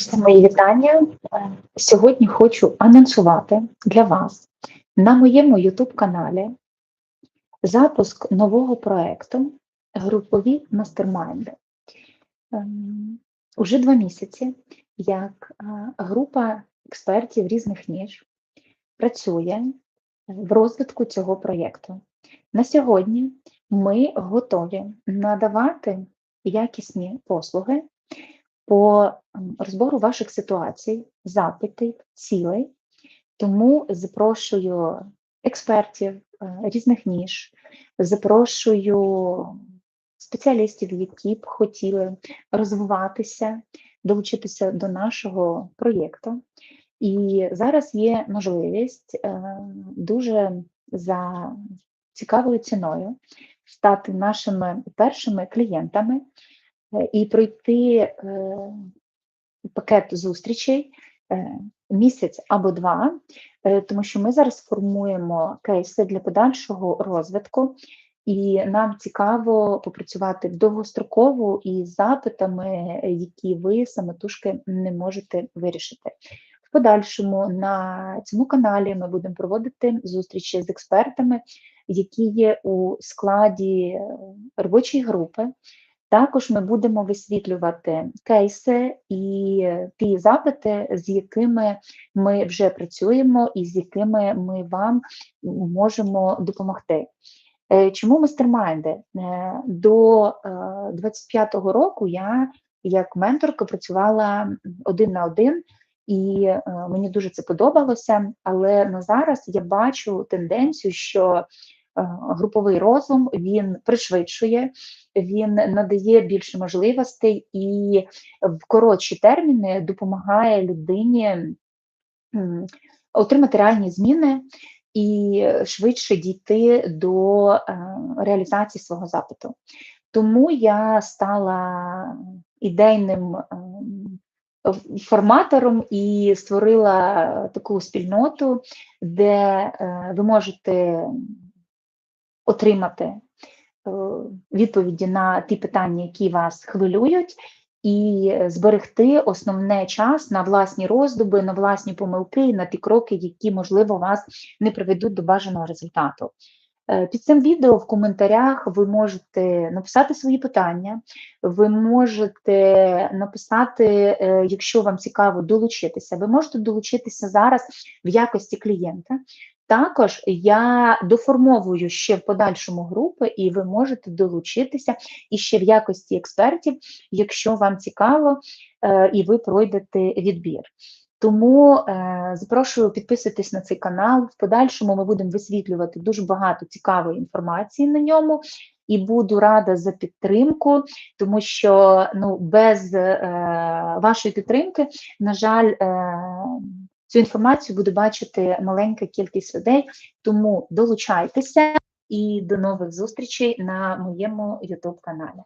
Всі мої вітання. Е, Сьогодні хочу анонсувати для вас на моєму YouTube каналі запуск нового проекту Групові мастермайнди. Ем, Уже два місяці, як е, група експертів різних ніж працює в розвитку цього проєкту. На сьогодні ми готові надавати якісні послуги по розбору ваших ситуацій, запитів, цілей. Тому запрошую експертів е, різних ніж, запрошую спеціалістів, які б хотіли розвиватися, долучитися до нашого проєкту. І зараз є можливість е, дуже за цікавою ціною стати нашими першими клієнтами і пройти е, пакет зустрічей е, місяць або два, е, тому що ми зараз формуємо кейси для подальшого розвитку, і нам цікаво попрацювати довгостроково із запитами, які ви самотужки не можете вирішити. В подальшому на цьому каналі ми будемо проводити зустрічі з експертами, які є у складі робочої групи. Також ми будемо висвітлювати кейси і ті запити, з якими ми вже працюємо і з якими ми вам можемо допомогти. Е, Чому мастермайнди? Е, До е, 25-го року я як менторка працювала один на один, і е, мені дуже це подобалося. Але на зараз я бачу тенденцію, що е, груповий розум він пришвидшує, він надає більше можливостей і в коротші терміни допомагає людині отримати реальні зміни і швидше дійти до е, реалізації свого запиту. Тому я стала ідейним ем, форматором і створила таку спільноту, де е, ви можете отримати е, відповіді на ті питання, які вас хвилюють, і зберегти основне час на власні роздуби, на власні помилки, на ті кроки, які, можливо, вас не приведуть до бажаного результату. Е, Під цим відео в коментарях ви можете написати свої питання, ви можете написати, е, якщо вам цікаво, долучитися. Ви можете долучитися зараз в якості клієнта. Також я доформовую ще в подальшому групи, і ви можете долучитися і ще в якості експертів, якщо вам цікаво, е, і ви пройдете відбір. Тому е, запрошую підписуйтесь на цей канал. В подальшому ми будемо висвітлювати дуже багато цікавої інформації на ньому. І буду рада за підтримку, тому що ну без е, вашої підтримки, на жаль, е, цю інформацію буде бачити маленька кількість людей. Тому долучайтеся і до нових зустрічей на моєму YouTube каналі.